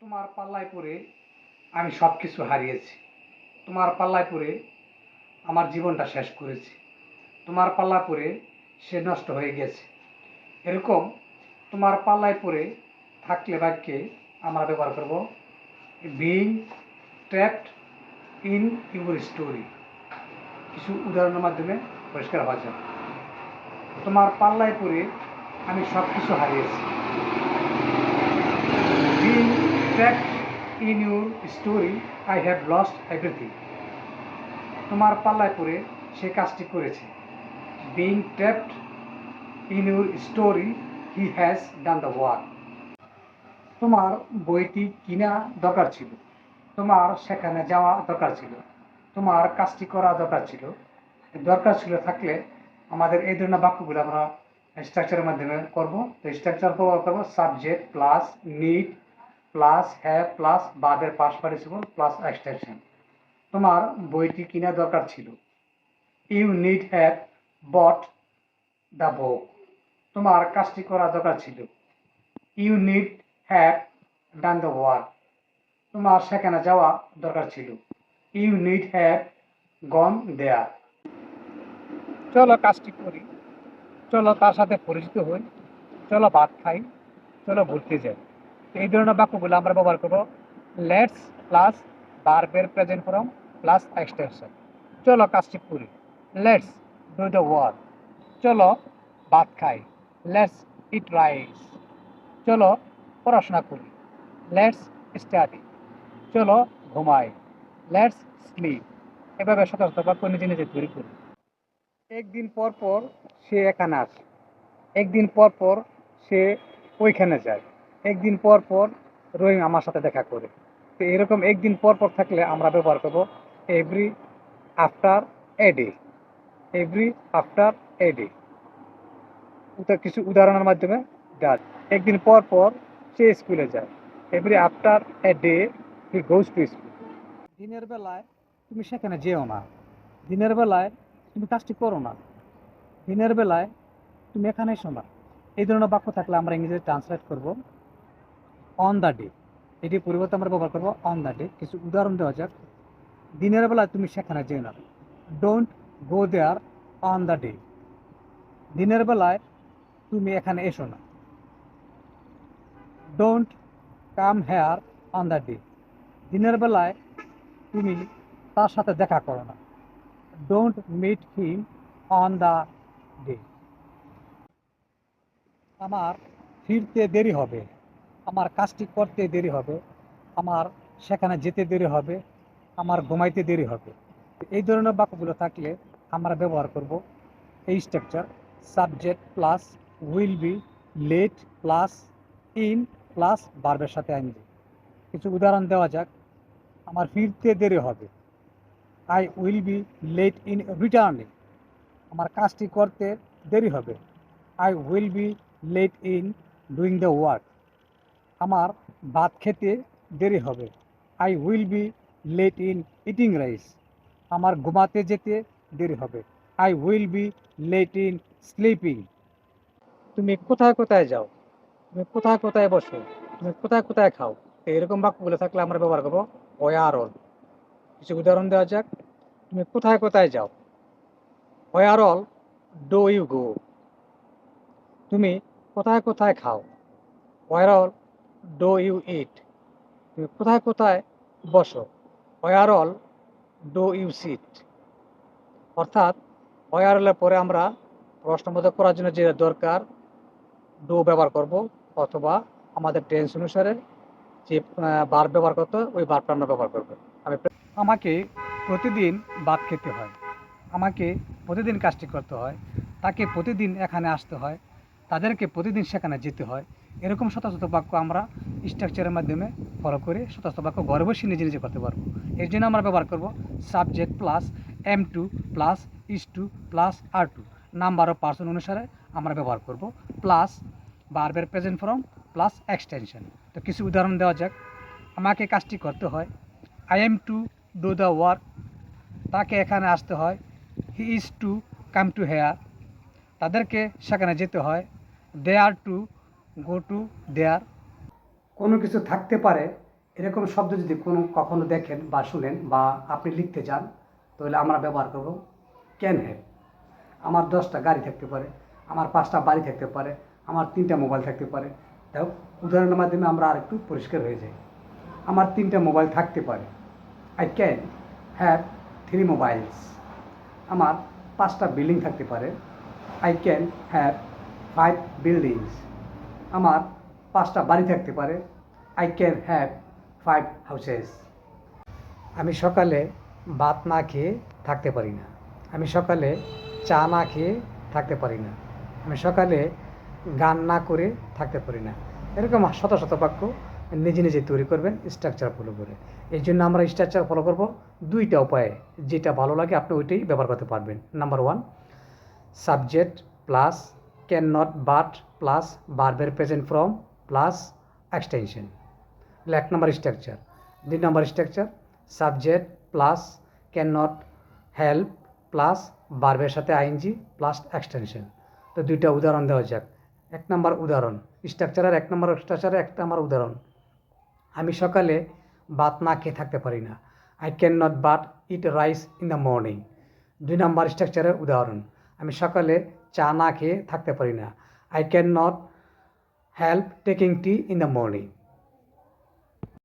তোমার পাল্লায় পড়ে আমি সব কিছু হারিয়েছি। তোমার পাল্লায় পড়ে আমার জীবনটা শেষ করেছি। তোমার পাল্লা পড়ে সে নষ্ট হয়ে গেছে। এরকম তোমার পাল্লায় পড়ে থাকলে বাক্যে আমরা ব্যবহার করব being trapped in your story কিছু উদাহরণের মাধ্যমে পরিষ্কার হওয়া যায়। তোমার পাল্লায় পড়ে আমি সব কিছু হারিয়েছি। being trapped in your story I have lost everything. তোমার পাল্লায় পড়ে সে কাজটি করেছে। Being trapped in your story he has done the work. তোমার বইটি কিনা দরকার ছিল? তোমার সেখানে যাওয়া দরকার ছিল? তোমার কাজটি করা দরকার ছিল? দরকার ছিল থাকলে আমাদের এই ধরনের বাক্যগুলো আমরা স্ট্রাকচারের মাধ্যমে করব। তো স্ট্রাকচার করব subject plus need plus have plus বাদের পার্টিসিপল প্লাস এক্সটেনশন। তোমার বইটি কিনা দরকার ছিল? You need have bought the book তোমার কাজটি করা দরকার ছিল। You need have done the work তোমার সেখানে যাওয়া দরকার ছিল। You need have gone there চলো কাজটি করি। চলো তার সাথে পরিচিত হই। চলো ভাত খাই। চলো ঘুরতে যাই। এই ধরনের বাক্যগুলো আমরা ব্যবহার করব লেটস প্লাস বার্বের প্রেজেন্ট ফর্ম প্লাস এক্সটেনশন চলো কাজটি করি লেটস ডু দ্য ওয়ার্ক চলো ভাত খাই লেটস ইট রাইস চলো পড়াশোনা করি লেটস স্টাডি চলো ঘুমাই লেটস স্লিপ এভাবে শত বাক্য নিজে নিজে তৈরি করি। একদিন পর পর সে এখানে আসে, একদিন পর পর সে ওইখানে যায়। একদিন পর পর রহিম আমার সাথে দেখা করে। তো এরকম একদিন পর পর থাকলে আমরা ব্যবহার করব every after a day every after a day কিছু উদাহরণের মাধ্যমে দেওয়া একদিন পর পর সে স্কুলে যায়। Every after a day he goes to school দিনের বেলায় তুমি সেখানে যেও না। দিনের বেলায় তুমি কাজটি করো না। দিনের বেলায় তুমি এখানে শোনা। এই ধরনের বাক্য থাকলে আমরা ইংরেজিতে ট্রান্সলেট করব। অন দ্য ডে এটি পরিবর্তে আমরা ব্যবহার করব অন দ্য ডে কিছু উদাহরণ দেওয়া যাক। দিনের বেলায় তুমি সেখানে যেও না। Don't go there on the day দিনের বেলায় তুমি এখানে এসো না। Don't come here on the day দিনের বেলায় তুমি তার সাথে দেখা করো না। Don't meet him on the day আমার ফিরতে দেরি হবে। আমার কাজটি করতে দেরি হবে, আমার সেখানে যেতে দেরি হবে, আমার ঘুমাইতে দেরি হবে। এই ধরনের বাক্যগুলো থাকলে আমরা ব্যবহার করব এই structure subject plus will be late plus in plus বার্বের সাথে আনবে কিছু উদাহরণ দেওয়া যাক। আমার ফিরতে দেরি হবে। I will be late in returning আমার কাজটি করতে দেরি হবে। I will be late in doing the work আমার ভাত খেতে দেরি হবে। I will be late in eating rice আমার ঘুমাতে যেতে দেরি হবে। I will be late in sleeping তুমি কোথায় কোথায় যাও? তুমি কোথায় কোথায় বসো? তুমি কোথায় কোথায় খাও? এরকম বাক্যগুলো থাকলে আমরা ব্যবহার করব। ওয়ার অল কিছু উদাহরণ দেওয়া যাক। তুমি কোথায় কোথায় যাও? Where all do you go তুমি কোথায় কোথায় খাও? Where all do you eat. তুমি কোথায় কোথায় বসো। Where all do you sit. অর্থাৎ ওয়ার অলের পরে আমরা প্রশ্নবোধক করার জন্য যে দরকার, ডো ব্যবহার করব অথবা আমাদের টেন্স অনুসারে যে বার ব্যবহার করতে ওই বারটা আমরা ব্যবহার করব। আমি আমাকে প্রতিদিন ভাত খেতে হয়। আমাকে প্রতিদিন কাজটি করতে হয়। তাকে প্রতিদিন এখানে আসতে হয়। তাদেরকে প্রতিদিন সেখানে যেতে হয়। এরকম শত শত বাক্য আমরা স্ট্রাকচারের মাধ্যমে ফলো করে শত শত বাক্য ঘরে বসে নিজে নিজে করতে পারব। এর জন্য আমরা ব্যবহার করব subject plus am to plus is to plus are to number of person অনুসারে আমরা ব্যবহার করব প্লাস বার্বের প্রেজেন্ট ফর্ম প্লাস এক্সটেনশন তো কিছু উদাহরণ দেওয়া যাক। আমাকে কাজটি করতে হয়। I am to do the work তাকে এখানে আসতে হয়। He is to come to here তাদেরকে সেখানে যেতে হয়। দে আর টু গো টু দেয়ার কোনো কিছু থাকতে পারে, এরকম শব্দ যদি কোনো কখনো দেখেন বা শুনেন বা আপনি লিখতে চান, তাহলে আমরা ব্যবহার করব ক্যান হ্যাভ আমার দশটা গাড়ি থাকতে পারে, আমার পাঁচটা বাড়ি থাকতে পারে, আমার তিনটা মোবাইল থাকতে পারে। দেখো, উদাহরণের মাধ্যমে আমরা আর একটু পরিষ্কার হয়ে যাই। আমার তিনটা মোবাইল থাকতে পারে। I can have three mobiles আমার পাঁচটা বিল্ডিং থাকতে পারে। I can have five buildings আমার পাঁচটা বাড়ি থাকতে পারে। I can have five houses আমি সকালে ভাত না খেয়ে থাকতে পারি না। আমি সকালে চা না খেয়ে থাকতে পারি না। আমি সকালে গান না করে থাকতে পারি না। এরকম শত শত বাক্য নিজে নিজে তৈরি করবেন স্ট্রাকচার ফলো করে। এই জন্য আমরা স্ট্রাকচার ফলো করব দুইটা উপায়ে। যেটা ভালো লাগে আপনি ওইটাই ব্যবহার করতে পারবেন। Number one subject plus can not but plus বারবের present from plus extension এক নম্বর স্ট্রাকচার দুই নম্বর structure subject plus can not help plus বার্বের সাথে আইনজি প্লাস এক্সটেনশন তো দুইটা উদাহরণ দেওয়া যাক। এক নম্বর উদাহরণ। স্ট্রাকচারের এক নম্বর স্ট্রাকচারের এক নম্বর উদাহরণ। আমি সকালে ভাত না খেয়ে থাকতে পারি না। I can not but eat rice in the morning দুই নম্বর স্ট্রাকচারের উদাহরণ। আমি সকালে চা না খেয়ে থাকতে পারি না। I can not help taking tea in the morning